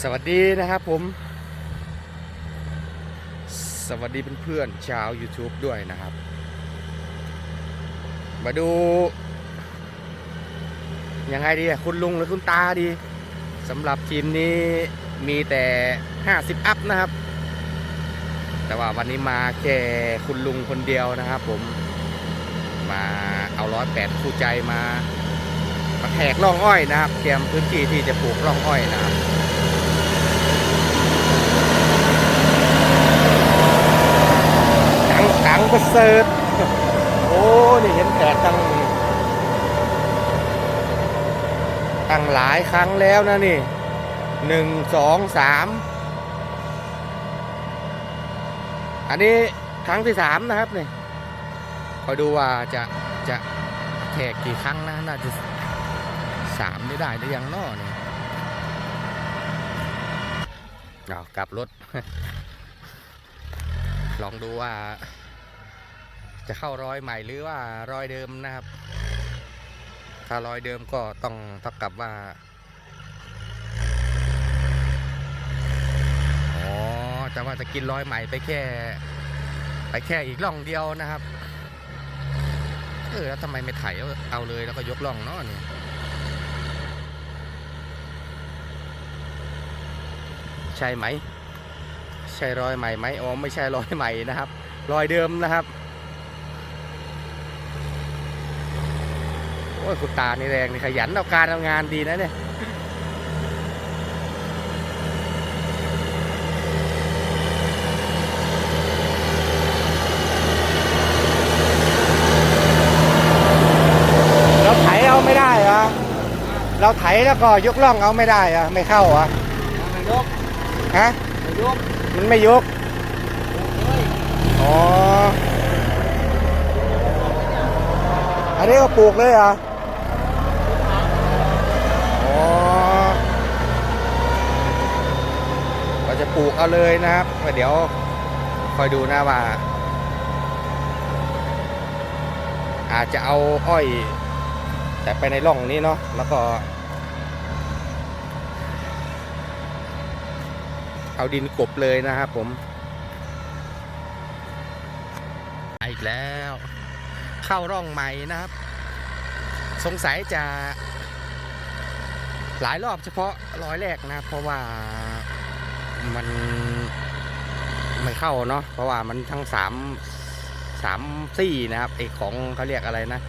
สวัสดีนะครับผม สวัสดีเพื่อนๆชาว YouTube ด้วยนะครับ มาดู ยังไงดีคุณลุงหรือคุณตาดีสำหรับทีมนี้มีแต่ 50 อัพนะครับ แต่ว่าวันนี้มาแค่คุณลุงคนเดียวนะครับผมมาเอาร้อยแปดคู่ใจมามาแทกร่องอ้อยนะครับ เตรียมพื้นที่ที่จะปลูกร่องอ้อยนะครับ ดังดังประเสริฐโอ้ นี่เห็นแตกตั้งตั้งหลายครั้งแล้วนะนี่หนึ่งสองสามอันนี้ครั้งที่สามนะครับนี่คอยดูว่าจะจะแทกกี่ครั้งนะน่าจะสามได้ได้หรือยังนอเนี่ยเอากลับรถ ลองดูว่า จะเข้ารอยใหม่หรือว่ารอยเดิมนะครับ ถ้ารอยเดิมก็ต้องเท่ากับว่าอ๋อจะว่าจะกินรอยใหม่ไปแค่ ไปแค่อีกร่องเดียวนะครับ เออแล้วทำไมไม่ไถเอาเอาเลยแล้วก็ยกร่องเนาะนี่ใช่ไหม ใช่รอยใหม่ไหมอ๋อไม่ใช่รอยใหม่นะครับ รอยเดิมนะครับ โอ้ยคุณตานี่แรงนี่ขยันเอาการเอางานดีนะเนี่ยเราไถเอาไม่ได้เหรอเราไถแล้วก็ยกล่องเอาไม่ได้เหรอะไม่เข้าเหรอไม่ยกฮะไม่ยกมันไม่ยกเลยอ๋ออันนี้ก็ปลูกเลยเหรออ๋อ เราจะปลูกเอาเลยนะครับเดี๋ยวคอยดูนะว่า อาจจะเอาอ้อยแต่ไปในร่องนี้เนาะแล้วก็ เอาดินกบเลยนะครับผมอีกแล้ว เข้าร่องใหม่นะครับ สงสัยจะหลายรอบเฉพาะร้อยแรกนะเพราะว่า มันไม่เข้าเนาะเพราะว่ามันทั้งสามสามซี่นะครับไอของเขาเรียกอะไรนะ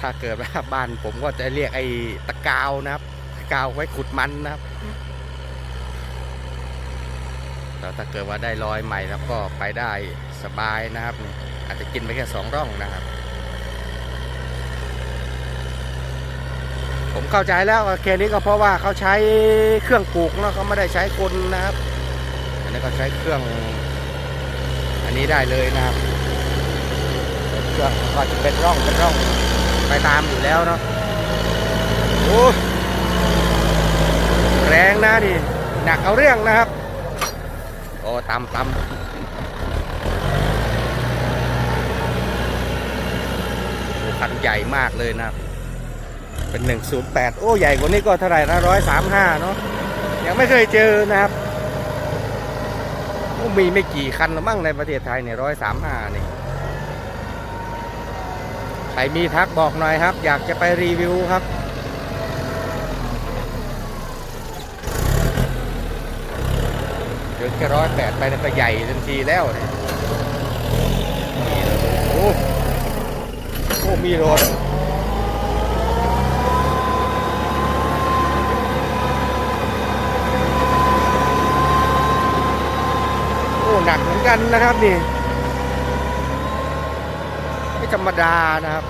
ถ้าเกิดว่าบ้านผมก็จะเรียกไอตะกาวนะครับตะกาวไว้ขุดมันนะครับแล้วถ้าเกิดว่าได้รอยใหม่แล้วก็ไปได้สบายนะครับ อาจจะกินไปแค่สองร่องนะครับ ผมเข้าใจแล้วว่าแค่นี้ก็เพราะว่าเขาใช้เครื่องปลูกเนาะเขาไม่ได้ใช้คนนะครับ อันนี้ก็ใช้เครื่อง อันนี้ได้เลยนะครับ เครื่องก็จะเป็นร่องเป็นร่องไปตามอยู่แล้วเนาะโอ้แรงนะดิหนักเอาเรื่องนะครับ โอ้ตำตำคันใหญ่มากเลยนะครับ เป็น 108 โอ้ ใหญ่กว่านี้ก็เท่าไหร่นะ135 เนาะยังไม่เคยเจอนะครับ มีไม่กี่คันหรือมั้งในประเทศไทยเนี่ย135นี่ใครมีทักบอกหน่อยครับ อยากจะไปรีวิวครับ เดินแค่ร้อยแปดไปเนี่ยก็ใหญ่ทันทีแล้วเนี่ยโอ้โอ้มีรถ อ้หนักเหมือนกันนะครับนี่ไม่ธรรมดานะครับ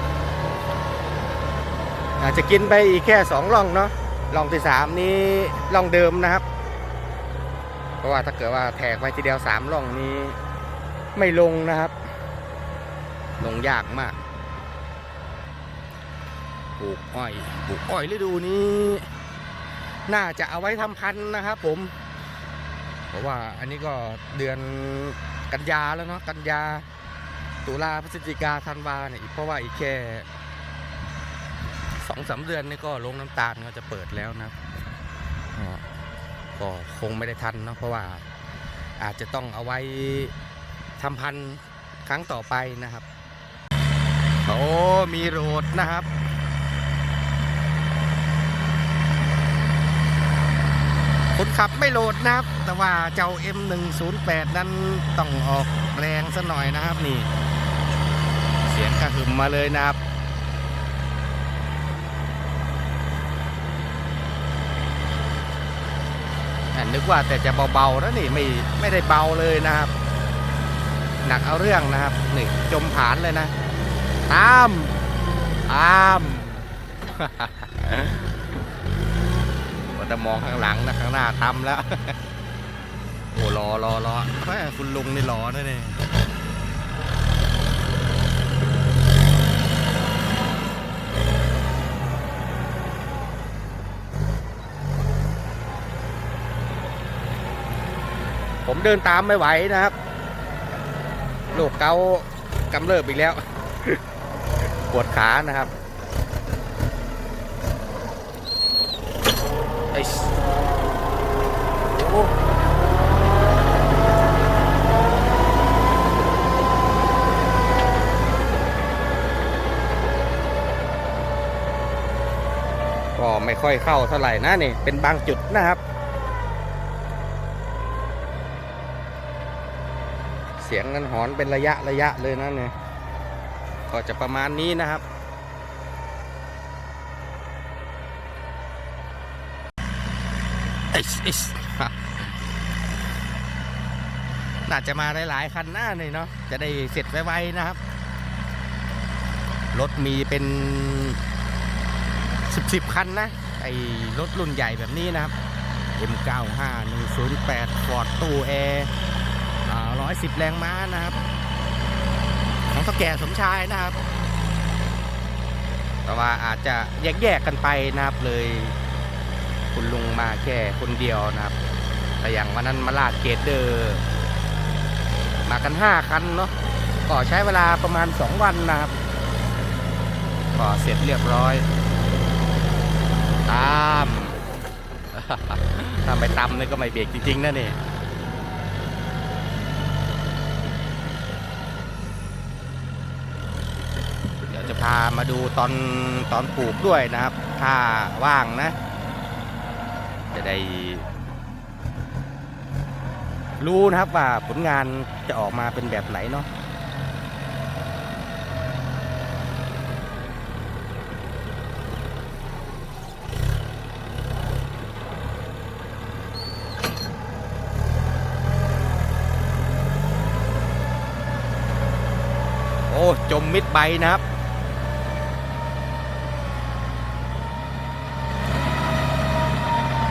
อาจจะกินไปอีกแค่สองล่องเนาะล่องที่สามนี้ล่องเดิมนะครับ เพราะว่าถ้าเกิดว่าแทกไปทีเดียวสามล่องนี้ ไม่ลงนะครับ ลงยากมากปลูกอ้อยปลูกอ้อยฤดูนี้ น่าจะเอาไว้ทำพันธุ์นะครับผม ราะว่าอันนี้ก็เดือนกันยาแล้วเนาะกันยาตุลาพฤศจิกาธันวาเนี่ยเพราะว่าอีกแค่สองสามเดือนนี่ก็ลงน้ำตาลก็จะเปิดแล้วนะครับก็คงไม่ได้ทันเนาะเพราะว่าอาจจะต้องเอาไว้ทำพันธุ์ครั้งต่อไปนะครับ โอ้มีโรดนะครับ คนขับไม่โหลดนะครับ แต่ว่าเจ้า M108 นั้นต้องออกแรงซะหน่อยนะครับนี่ เสียงกระหึ่มมาเลยนะครับนึกว่าแต่จะเบาๆนะนี่ไม่ไม่ได้เบาเลยนะครับ หนักเอาเรื่องนะครับนี่จมผานเลยนะตามตาม ว่มองข้างหลังนะข้างหน้าทำแล้ว โอ้รอรอรอแม่คุณลุงนี่รอด้วยนี่ผมเดินตามไม่ไหวนะครับโรคเกากำเริบอีกแล้ว ปวดขานะครับ อ้โอ้ก็ไม่ค่อยเข้าเท่าไหร่นะนี่ เป็นบางจุดนะครับ เสียงกันหอนเป็นระยะระยะเลยนะเนี่ยก็จะประมาณนี้นะครับ อิ๊ชอิ๊ช น่าจะมาหลาย ๆ คันหน้าเลยเนาะจะได้เสร็จไวๆนะครับ รถมีเป็นสิบสิบคันนะ ไอ้รถรุ่นใหญ่แบบนี้นะครับ M95 108 Ford ตู้แอร์ร้อยสิบแรงม้านะครับ ของเท่าแก่สมชายนะครับ แต่ว่าอาจจะแยก ๆ กันไปนะครับเลย คุณลุงมาแค่คนเดียวนะครับ แต่อย่างวันนั้นมาลาดเกตเดอร์มากัน 5 คันเนาะก็ใช้เวลาประมาณ 2 วันนะครับ ก็เสร็จเรียบร้อย ตามถ้าไม่ตำนี่ก็ไม่เบรกจริง ๆนะนี่เดี๋ยวจะพามาดูตอนตอนปลูกด้วยนะครับ ถ้าว่างนะ จะได้ รู้นะครับว่าผลงานจะออกมาเป็นแบบไหนเนาะโอ้ จมมิดใบนะครับ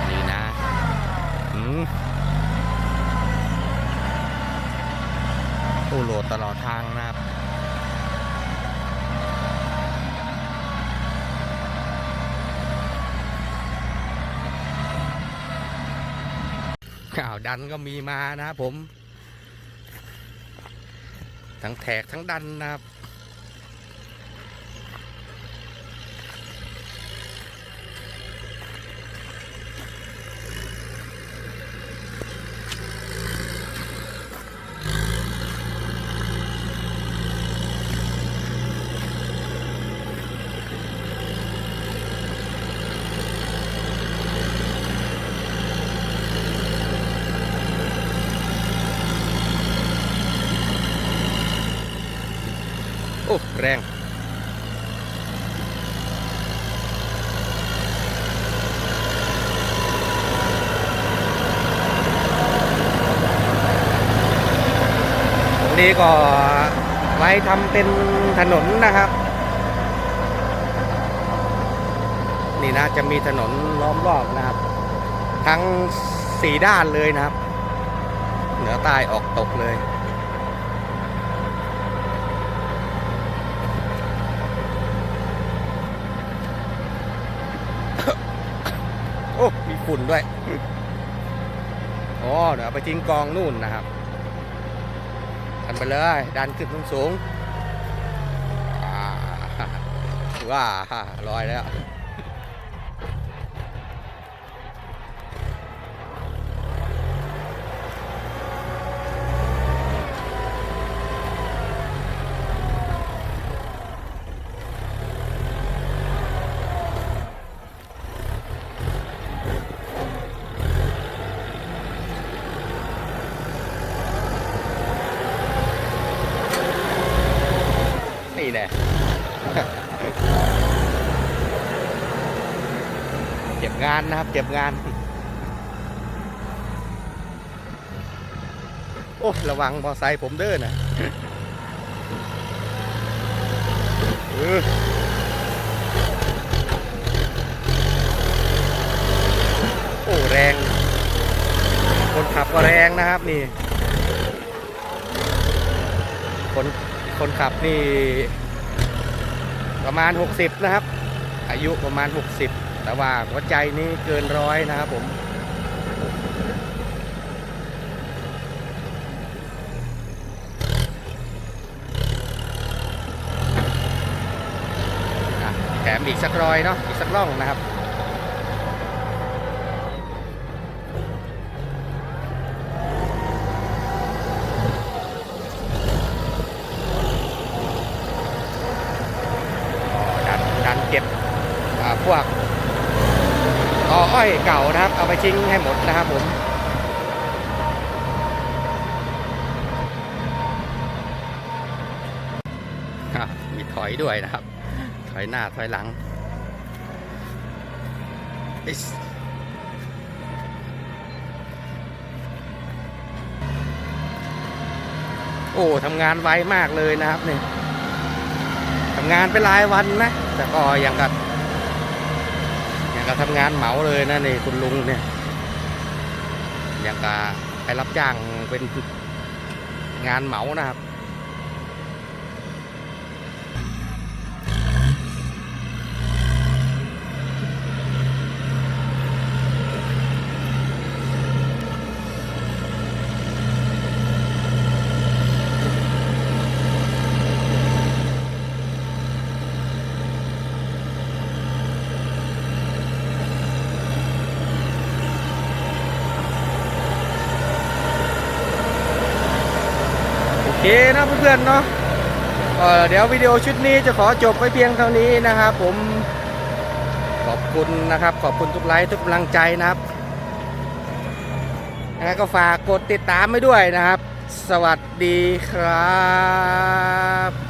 นี่นะอืมโอ้โหลด ตลอดทางนะครับข่าวดันก็มีมานะครับผม ทั้งแทกทั้งดันนะครับ นี้ก็ไว้ทำเป็นถนนนะครับ นี่นะจะมีถนนล้อมรอบนะครับ ทั้งสี่ด้านเลยนะครับ เหนือใต้ออกตกเลยโอ้ มีฝุ่นด้วย อ๋อ เดี๋ยวไปทิ้งกองนู่นนะครับ ดันไปเลย ดันขึ้นสูงสูงว้าลอยแล้วานนะครับ เก็บงาน โอ้ระวังมอไซค์ผมเด้อนะโอ้แรง คนขับก็แรงนะครับนี่ คนคนขับนี่ ประมาณ 60 นะครับ อายุประมาณ 60 แต่ว่าหัวใจนี่เกินร้อยนะครับผมแถมอีกสักรอยเนาะอีกสักร่องนะครับดันดันเก็บพวก ออ้อยเก่านะครับ เอาไปทิ้งให้หมดนะครับผมมีถอยด้วยนะครับ ถอยหน้าถอยหลังโอ้ทำงานไวมากเลยนะครับเนี่ยทำงานเป็นรายวันนะ แต่ก็ยังกับ กับทำงานเหมาเลยนะนี่คุณลุงเนี่ยยังกับไปรับจ้างเป็นงานเหมานะครับ เคนะเพื่อนๆเนาะเดี๋ยววิดีโอชุดนี้จะขอจบไว้เพียงเท่านี้นะครับผมขอบคุณนะครับ ขอบคุณทุกไลค์ทุกกำลังใจนะครับนะก็ฝากกดติดตามไว้ด้วยนะครับ สวัสดีครับ